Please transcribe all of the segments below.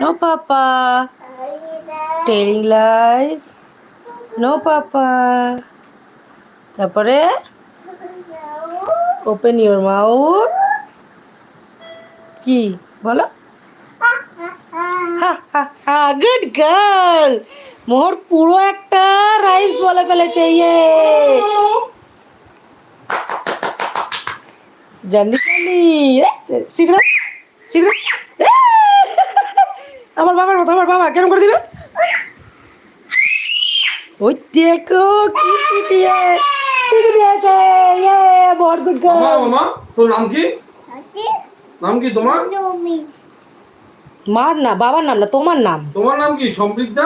No papa telling lies no papa তারপরে? Open your mouth কি? বলো। গুড গার্ল মোহর পুরো একটা রাইস বলে ফেলেছে ইয়ে। জানি জানি। শীঘ্র শীঘ্র আমার বাবার মতো আমার বাবা কেন করে দিল? ওই দেখো কি দিয়েছে ইয়ে গুড মামা গার্ল। মামা তোর নাম কি? নাম কি তোমার? মার না বাবার নাম না তোমার নাম? তোমার নাম কি সম্পৃক্তা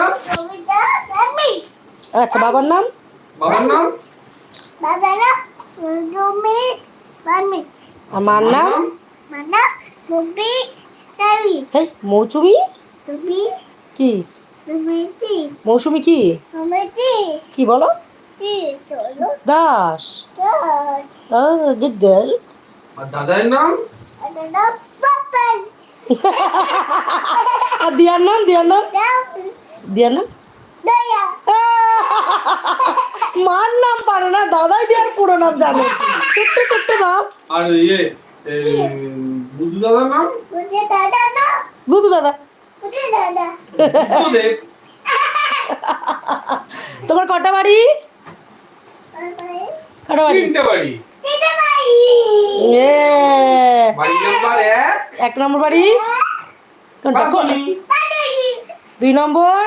আচ্ছা বাবার নাম? বাবার নাম? আর মার নাম? হ্যাঁ মৌসুমি কি? মৌসুমি কি? কি? বলো? দাস। গুড গার্ল আর দাদার নাম? আর দিয়ার নাম? দিয়ার নাম? দিয়ার নাম? মার নাম পারে না দাদাই দিয়ার পুরো নাম জানে। ছোট্ট ছোট্ট নাম আর ইয়ে বুদ্ধু দাদার নাম? বুধু দাদা বুদ্ধদেব তোমার কটা বাড়ি? কটা বাড়ি? তিনটে বাড়ি। এক। এক নম্বর বাড়ি? কোনটা? দুই নম্বর?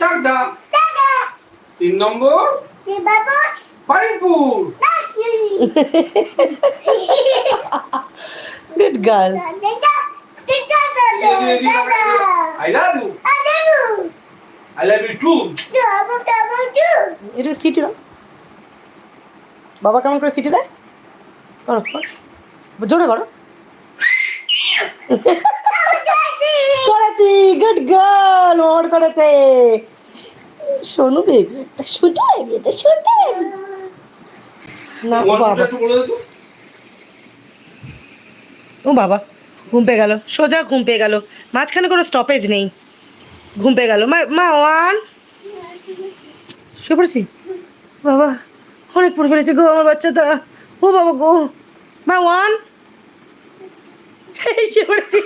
চাকদা। তিন নম্বর? Baripur. Good girl I love you I love you too একটু সিটি দাও। বাবা কেমন করে সিটি দেয়? করো করো। জোরে করো। করেছি গুড গার্ল ওর করেছে। শোনু বেবি একটা শুনতে বেবি এটা শুনতে বেবি না বাবা। ও বাবা। ঘুম পেয়ে গেল সোজা ঘুম পেয়ে গেল মাঝখানে কোনো স্টপেজ নেই। ঘুম পেয়ে গেল মা ওয়ান। শুয়ে পড়েছি? বাবা অনেক পড়ে ফেলেছে গো আমার বাচ্চা বাচ্চাটা। ও বাবা গো। মা ওয়ান। শুয়ে পড়েছি।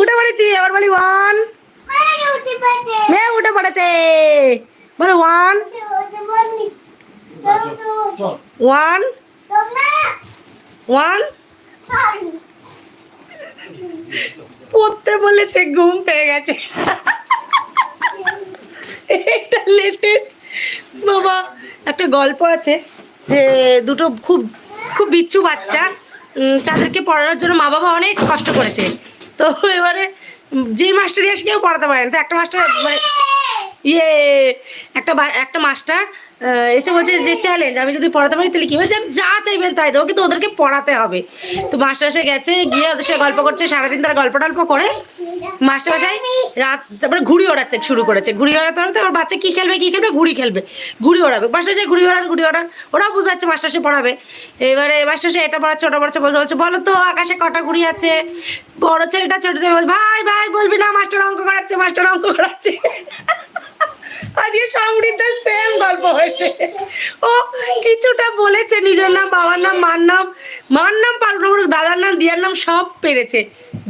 উঠে পড়েছি আবার বলি ওয়ান। মেয়ে উঠে পড়েছে। বলো ওয়ান। চল। ওয়ান। ওয়ান পড়তে বলেছে, ঘুম পেয়ে গেছে। এটা লেটেস্ট বাবা, একটা গল্প আছে যে দুটো খুব খুব বিচ্ছু বাচ্চা তাদেরকে পড়ানোর জন্য মা বাবা অনেক কষ্ট করেছে। তো এবারে যে মাস্টারই আসে কেউ পড়াতে পারে না। তো একটা মাস্টার মানে ইয়ে একটা একটা মাস্টার এসে বলছে যে চ্যালেঞ্জ আমি যদি পড়াতে পারি, তাহলে কি বলছে যা চাইবেন তাই দেবো, কিন্তু ওদেরকে পড়াতে হবে। তো মাস্টার এসে গেছে, গিয়ে ওদের সে গল্প করছে, সারাদিন তারা গল্প টল্প করে। মাস্টারমশাই রাত, তারপরে ঘুড়ি ওড়াতে শুরু করেছে। ঘুড়ি ওড়াতে ওড়াতে ওর বাচ্চা কি খেলবে কি খেলবে? ঘুড়ি খেলবে। ঘুড়ি ওড়াবে। মাস্টারমশাই ঘুড়ি ওড়ান ঘুড়ি ওড়ান। ওরাও বুঝাচ্ছে মাস্টারমশাই পড়াবে। এবারে মাস্টারমশাই এটা পড়াচ্ছে, ওটা পড়াচ্ছে বলতে বলছে, বলো তো, আকাশে কটা ঘুড়ি আছে? বড় ছেলেটা, ছোট ছেলে বলছে, ভাই ভাই, বলবি না, মাস্টার অঙ্ক করাচ্ছে, মাস্টার অঙ্ক করাচ্ছে। আজকে সমৃদ্ধের সেম গল্প হয়েছে। ও কিছুটা বলেছে, নিজের নাম, বাবার নাম, মার নাম। মার নাম, পারল, দাদার নাম, দিয়ার নাম, সব পেরেছে।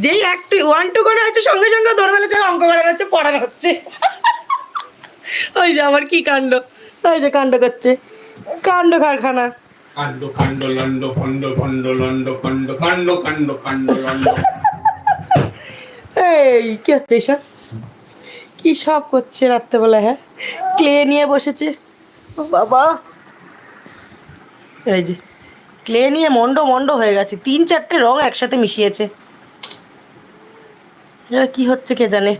যেই একটু ওয়ান টু করে হচ্ছে সঙ্গে সঙ্গে ধরে ফেলেছে অঙ্ক করা হচ্ছে পড়ানো হচ্ছে। ওই যে আমার কি কাণ্ড? ওই যে কাণ্ড করছে। কাণ্ড কারখানা। কাণ্ড কাণ্ড লন্ড খণ্ড খণ্ড লন্ড খণ্ড কাণ্ড কাণ্ড কাণ্ড লন্ড এই কি হচ্ছে এসব? কি সব করছে রাত্রেবেলা হ্যাঁ? ক্লে নিয়ে বসেছে। ও বাবা। এই যে ক্লে নিয়ে মন্ড মন্ড হয়ে গেছে। তিন চারটে রং একসাথে মিশিয়েছে। এবার কি হচ্ছে কে জানে?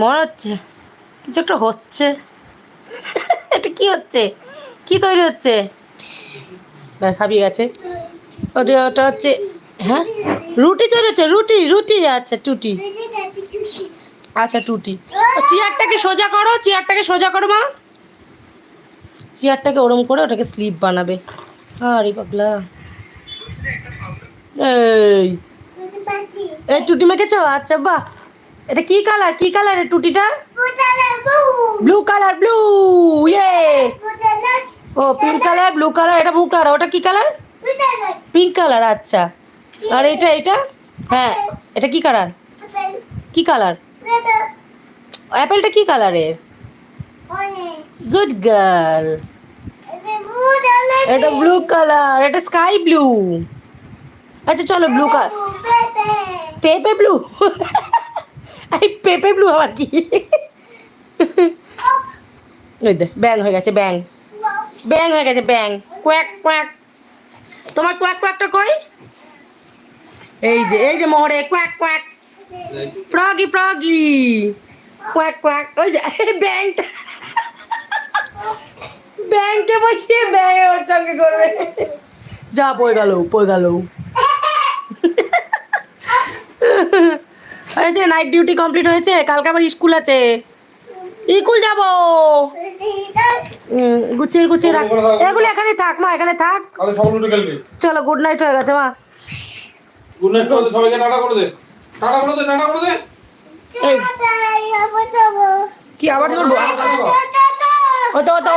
মনে হচ্ছে কিছু একটা হচ্ছে। এটা কি হচ্ছে? কি তৈরি হচ্ছে? ব্যাস হাবিয়ে গেছে। ওটা ওটা হচ্ছে হ্যাঁ? রুটি তৈরি হচ্ছে রুটি রুটি আচ্ছা টুটি। আচ্ছা টুটি। চেয়ারটাকে সোজা করো চেয়ারটাকে সোজা করো মা। চেয়ারটাকে ওরম করে ওটাকে স্লিপ বানাবে। আরে পাগলা এই। এই টুটি মেখেছো? আচ্ছা বাহ। এটা কি কালার? কি কালারের টুটিটা? ব্লু কালার ব্লু ইয়ে ও পিঙ্ক কালার ব্লু কালার এটা ব্লু কালার ওটা কি কালার পিঙ্ক কালার আচ্ছা। আর এটা এটা? হ্যাঁ এটা কি কালার কি কালার অ্যাপেলটা কি কালারের গুড গার্ল এটা ব্লু কালার এটা স্কাই ব্লু আচ্ছা চলো ব্লু কালার পেপে ব্লু। এই পেপে ব্লু আবার কি? ওই ব্যাং হয়ে গেছে ব্যাং ব্যাং হয়ে গেছে ব্যাং কোয়াক কোয়াক। তোমার কোয়াক, কোয়াকটা কই? এই যে এই যে মোহরে, quack quack. Froggy froggy. Quack quack. ওই যে ব্যাংটা ব্যাংকে বসিয়ে ব্যাং ওর সঙ্গে করবে। যা, পড়ে গেল পড়ে গেল। হয়েছে নাইট ডিউটি কমপ্লিট হয়েছে কালকে আবার স্কুল আছে। স্কুল যাব। গুছিয়ে গুছিয়ে রাখ। এগুলো এখানে থাক মা এখানে থাক। চলো গুড নাইট হয়ে গেছে মা। গুড নাইট করে সবাইকে টাটা করে দে। টাটা করে দে টাটা করে দে। কি আবার করব ও তো ও তো।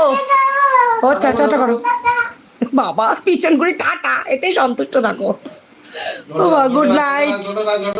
ও আচ্ছা আচ্ছা আচ্ছা করো। বাবা পিছন করে টাটা। এতেই সন্তুষ্ট থাকো। বাবা গুড নাইট